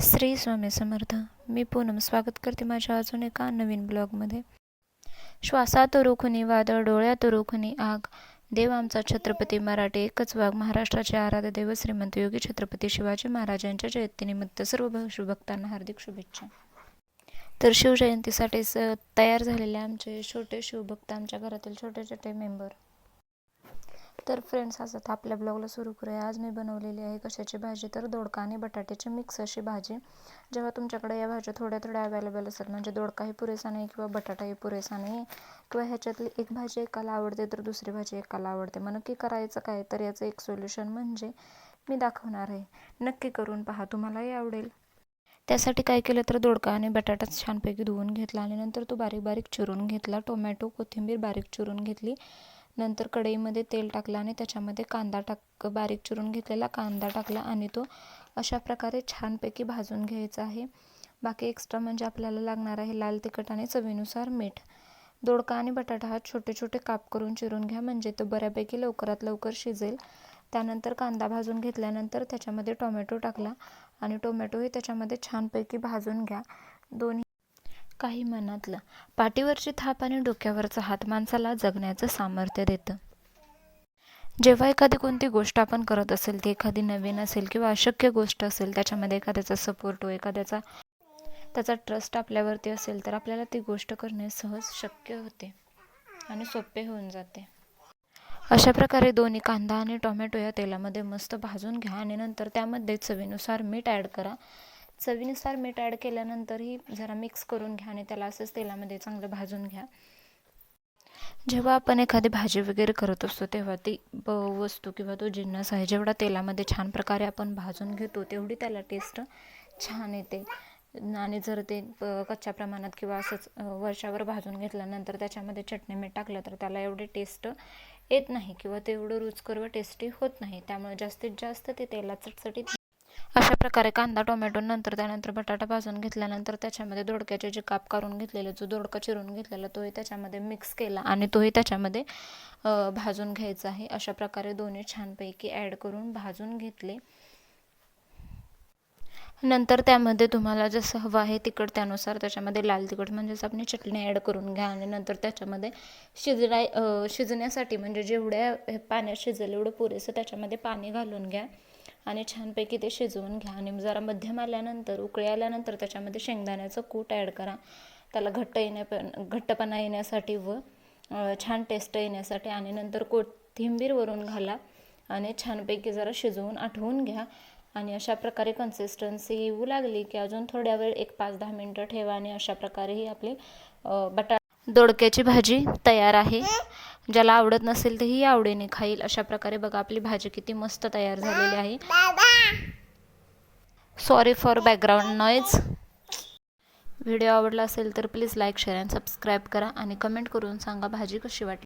श्री स्वामी समर्थ मी पूनम स्वागत करते माझ्या अजून एका नवीन ब्लॉगमध्ये. श्वासात रोखुनी वादळ डोळ्यात रोखुनी आग. देव आमचा छत्रपती मराठी एकच वाघ महाराष्ट्राचे आराध्य देव श्रीमंत योगी छत्रपती शिवाजी महाराजांच्या जयंतीनिमित्त सर्व भ- हार्दिक शुभेच्छा. तर शिवजयंतीसाठी तयार झालेले आमचे छोटे शिवभक्त आमच्या घरातील छोटे छोटे मेंबर. तर फ्रेंड्स आज आता आपल्या ब्लॉगला सुरू करूया. आज मी बनवलेली आहे कशाची भाजी? तर दोडका आणि बटाट्याची मिक्स अशी भाजी. जेव्हा तुमच्याकडे या भाज्या थोड्या थोड्या अवेलेबल असतात म्हणजे दोडकाही पुरेसा नाही किंवा बटाटाही पुरेसा नाही किंवा ह्याच्यातली एक भाजी एकाला आवडते तर दुसरी भाजी एकाला आवडते. मग नक्की करायचं काय? तर याचं एक सोल्युशन म्हणजे मी दाखवणार आहे. नक्की करून पहा तुम्हालाही आवडेल. त्यासाठी काय केलं तर दोडका आणि बटाटा छानपैकी धुवून घेतला आणि नंतर तो बारीक बारीक चिरून घेतला. टोमॅटो कोथिंबीर बारीक चिरून घेतली. नंतर कढईमध्ये तेल टाकलं आणि त्याच्यामध्ये कांदा टाक बारीक चिरून घेतलेला कांदा टाकला आणि तो अशा प्रकारे छानपैकी भाजून घ्यायचा आहे. बाकी एक्स्ट्रा म्हणजे आपल्याला लागणार आहे लाल तिखट आणि चवीनुसार मीठ. दोडका आणि बटाटा हा छोटे छोटे काप करून चिरून घ्या म्हणजे तो बऱ्यापैकी लवकरात लवकर शिजेल. त्यानंतर कांदा भाजून घेतल्यानंतर त्याच्यामध्ये टोमॅटो टाकला आणि टोमॅटोही त्याच्यामध्ये छानपैकी भाजून घ्या. दोन्ही काही मनातलं पाठीवरची थाप आणि डोक्यावरचा हात माणसाला जगण्याचं सामर्थ्य देतं. जेव्हा एखादी कोणती गोष्ट आपण करत असेल ती एखादी नवीन असेल किंवा अशक्य गोष्ट असेल त्याच्यामध्ये एखाद्याचा सपोर्ट हो एखाद्याचा त्याचा ट्रस्ट आपल्यावरती असेल तर आपल्याला ती गोष्ट करणे सहज शक्य होते आणि सोपे होऊन जाते. अशा प्रकारे दोन्ही कांदा आणि टोमॅटो या तेलामध्ये मस्त भाजून घ्या आणि नंतर त्यामध्ये चवीनुसार मीठ ॲड करा. चवीनुसार मीठ ॲड केल्यानंतरही जरा मिक्स करून घ्या आणि त्याला असंच तेलामध्ये चांगलं भाजून घ्या. जेव्हा आपण एखादी भाजी वगैरे करत असतो तेव्हा ती ब वस्तू किंवा तो जिन्नस आहे जेवढा तेलामध्ये छान प्रकारे आपण भाजून घेतो तेवढी त्याला टेस्ट छान येते. आणि जर ते प- कच्च्या प्रमाणात किंवा असंच अ, वरच्यावर भाजून घेतल्यानंतर त्याच्यामध्ये चटणी मीठ टाकलं तर त्याला एवढी टेस्ट येत नाही किंवा तेवढं रुचकर व टेस्टी होत नाही. त्यामुळे जास्तीत जास्त ते तेलात चटचटीत अशा प्रकारे कांदा टोमॅटो नंतर त्यानंतर बटाटा भाजून घेतल्यानंतर त्याच्यामध्ये दोडक्याचे जे काप काढून घेतलेले जो दोडका चिरून घेतलेला तोही त्याच्यामध्ये मिक्स केला आणि तोही त्याच्यामध्ये भाजून घ्यायचा आहे. अशा प्रकारे दोन्ही छानपैकी ॲड करून भाजून घेतले. नंतर त्यामध्ये तुम्हाला जसं हवं आहे तिखट त्यानुसार त्याच्यामध्ये लाल तिखट म्हणजेच आपण चटणी ॲड करून घ्या आणि नंतर त्याच्यामध्ये शिजलाय शिजण्यासाठी म्हणजे जेवढ्या पाण्यात शिजेल एवढं पुरेसं त्याच्यामध्ये पाणी घालून घ्या. आणि छानपैकी ते शिजवून घ्या. आणि जरा मध्यम आल्यानंतर उकळी आल्यानंतर त्याच्यामध्ये शेंगदाण्याचं कूट ॲड करा. त्याला घट्ट येण्या घट्टपणा येण्यासाठी व छान टेस्ट येण्यासाठी आणि नंतर कोथिंबीर वरून घाला आणि छानपैकी जरा शिजवून आठवून घ्या. आणि अशा प्रकारे कन्सिस्टन्सी येऊ लागली की अजून थोड्या वेळ एक पाच दहा मिनटं ठेवा आणि अशा प्रकारे ही आपली बटा दोडक्याची भाजी तयार आहे. ज्याला आवडत नसेल तर ही आवडीने खाईल. अशा प्रकारे बघा आपली भाजी किती मस्त तयार झालेली आहे. Sorry for background noise video आवडला असेल तर please like share and subscribe करा आणि कमेंट करून सांगा भाजी कशी वाटली.